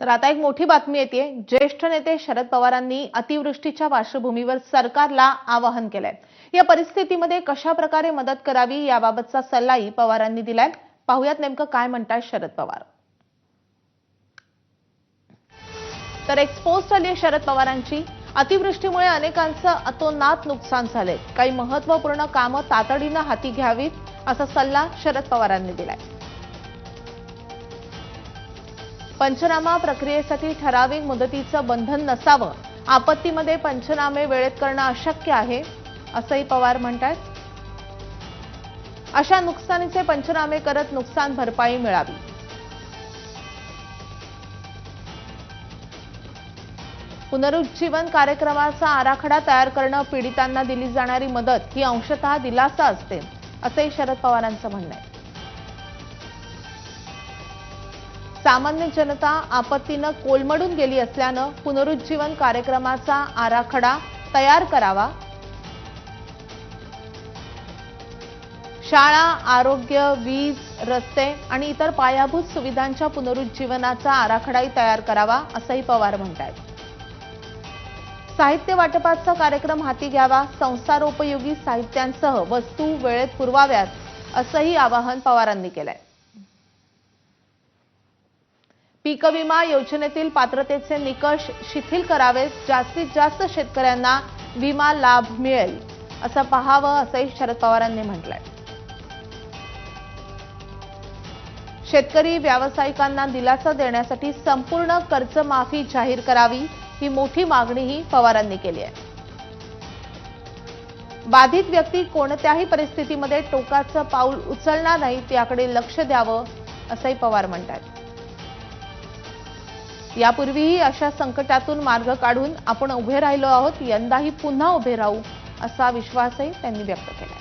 तर आता एक मोठी बातमी येते ज्येष्ठ नेते शरद पवारांनी अतिवृष्टीच्या पार्श्वभूमीवर सरकारला आवाहन केलंय. या परिस्थितीमध्ये कशा प्रकारे मदत करावी याबाबतचा सल्लाही पवारांनी दिलाय. पाहुयात नेमकं काय म्हणताय शरद पवार. तर एक्सपोज झाली आहे शरद पवारांची. अतिवृष्टीमुळे अनेकांचं अतोनात नुकसान झालंय. काही महत्त्वपूर्ण कामं तातडीनं हाती घ्यावीत असा सल्ला शरद पवारांनी दिलाय. पंचनामा प्रक्रियेसाठी ठराविक मुदतीचं बंधन नसावं आपत्तीमध्ये पंचनामे वेळेत करणं अशक्य आहे असंही पवार म्हणतात अशा नुकसानीचे पंचनामे करत नुकसान भरपाई मिळावी. पुनरुज्जीवन कार्यक्रमाचा आराखडा तयार करणं पीडितांना दिली जाणारी मदत ही अंशतः दिलासा असते असंही शरद पवारांचं म्हणणं आहे. सामान्य जनता आपत्तीनं कोलमडून गेली असल्यानं पुनरुज्जीवन कार्यक्रमाचा आराखडा तयार करावा. शाळा आरोग्य वीज रस्ते आणि इतर पायाभूत सुविधांच्या पुनरुज्जीवनाचा आराखडाही तयार करावा असंही पवार म्हणतात साहित्य वाटपाचा कार्यक्रम हाती घ्यावा संसारोपयोगी साहित्यांसह वस्तू वेळेत पुरवाव्यात असंही आवाहन पवारांनी केलंय. पीक विमा योजनेतील पात्रतेचे निकष शिथिल करावेत जास्तीत जास्त शेतकऱ्यांना विमा लाभ मिळेल. असं पाहावं असंही शरद पवारांनी म्हटलंय. शेतकरी व्यावसायिकांना दिलासा देण्यासाठी संपूर्ण कर्जमाफी जाहीर करावी ही मोठी मागणीही पवारांनी केली आहे. बाधित व्यक्ती कोणत्याही परिस्थितीमध्ये टोकाचं पाऊल उचलणार नाहीत याकडे लक्ष द्यावं असंही पवार म्हणतात यापूर्वीही अशा संकटातून मार्ग काढून आपण उभे राहिलो आहोत यंदाही पुन्हा उभे राहू असा विश्वासही त्यांनी व्यक्त केला